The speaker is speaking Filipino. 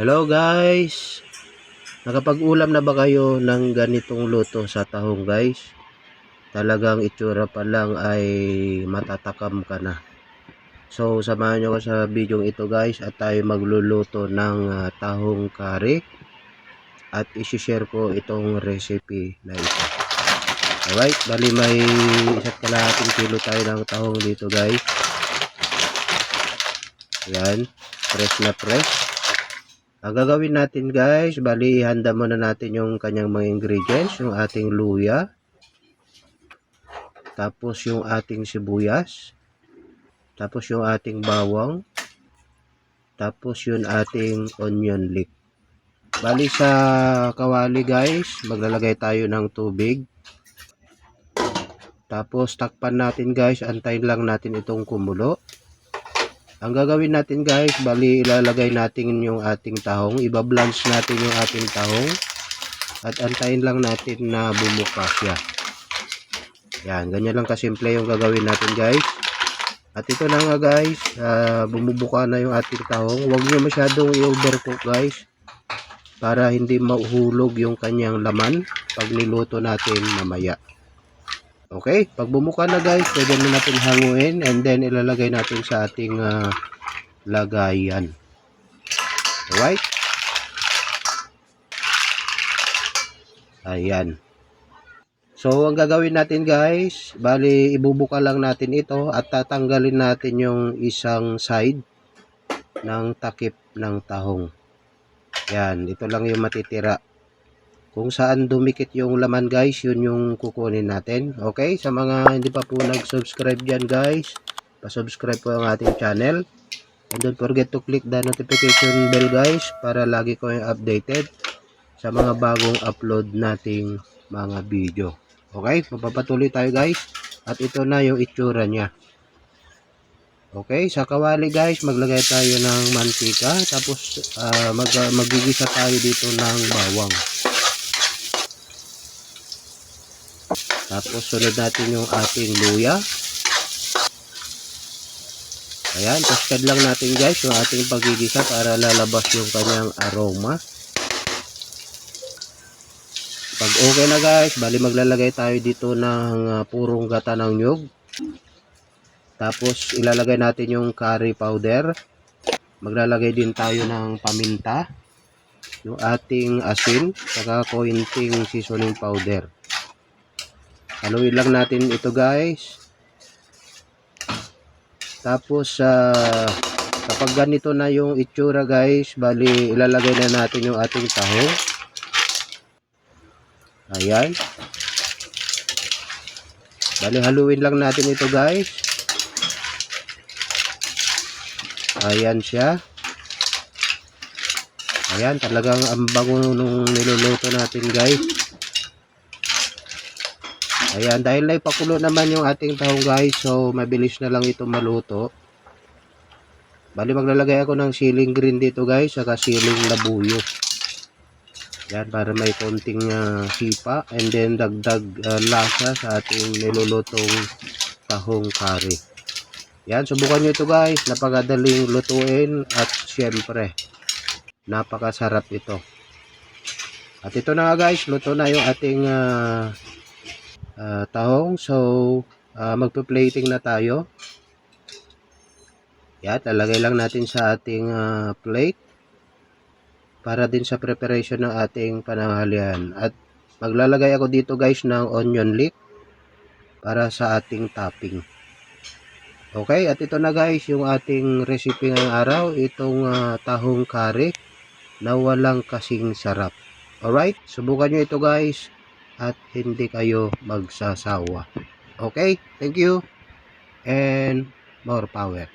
Hello guys! Nakapag-ulam na ba kayo ng ganitong luto sa tahong guys? Talagang itsura pa lang ay matatakam ka na. So samahan nyo ko sa video ito guys at tayo magluluto ng ah, tahong kari at isi-share ko itong recipe na ito. Alright, bali may isa't kalahating kilo tayo ng tahong dito guys. Yan, fresh na fresh. Ang gagawin natin guys, bali ihanda muna natin yung kanyang mga ingredients, yung ating luya, tapos yung ating sibuyas, tapos yung ating bawang, tapos yung ating onion leek. Bali sa kawali guys, maglalagay tayo ng tubig. Tapos takpan natin guys, antayin lang natin itong kumulo. Ang gagawin natin guys, bali ilalagay natin yung ating tahong, ibablanch natin yung ating tahong at antayin lang natin na bumuka siya. Yan, ganyan lang kasimple yung gagawin natin guys. At ito na nga guys, ah, bumubuka na yung ating tahong. Huwag nyo masyadong i-overcook guys para hindi mahuhulog yung kanyang laman pag niluto natin mamaya. Okay, pag bumuka na guys, pwede na natin hanguin and then ilalagay natin sa ating ah, lagayan. Alright? Ayan. So, ang gagawin natin guys, bali ibubuka lang natin ito at tatanggalin natin yung isang side ng takip ng tahong. Yan, ito lang yung matitira. Kung saan dumikit yung laman guys, yun yung kukunin natin. Okay, sa mga hindi pa po nag-subscribe dyan guys, pa-subscribe po ang ating channel. And don't forget to click the notification bell guys para lagi ko yung updated sa mga bagong upload nating mga video. Okay, magpapatuloy tayo guys. At ito na yung itsura niya. Okay, sa kawali guys, maglagay tayo ng mantika. Tapos ah, mag, magigisa tayo dito ng bawang. Tapos sunod natin yung ating luya. Ayan, toasted lang natin guys yung ating pagigisa para lalabas yung kanyang aroma. Pag okay na guys, bali maglalagay tayo dito ng ah, purong gata ng nyug. Tapos ilalagay natin yung curry powder. Maglalagay din tayo ng paminta. Yung ating asin, saka konting seasoning powder. Haluin lang natin ito guys. Tapos ah, kapag ganito na yung itsura guys, bali ilalagay na natin yung ating tahong. Ayan. Bali haluin lang natin ito guys. Ayan siya. Ayan, talagang ang bango nung niluluto natin guys. Ayan, dahil na ipakulo naman yung ating tahong guys, so mabilis na lang ito maluto. Bali maglalagay ako ng siling green dito guys, saka siling labuyo. Yan, para may konting ah, sipa and then dagdag ah, lasa sa ating nilulutong tahong kari. Yan, subukan nyo ito guys. Napakadaling lutuin at syempre, napakasarap ito. At ito na guys, luto na yung ating ah, ah, tahong. So, ah, magpa-plating na tayo. Yan, lalagay lang natin sa ating ah, plate para din sa preparation ng ating pananghalian. At maglalagay ako dito guys ng onion leek para sa ating topping. Okay, at ito na guys yung ating recipe ngayong araw, itong ah, tahong kare na walang kasing sarap. Alright, subukan nyo ito guys at hindi kayo magsasawa. Okay, thank you and more power.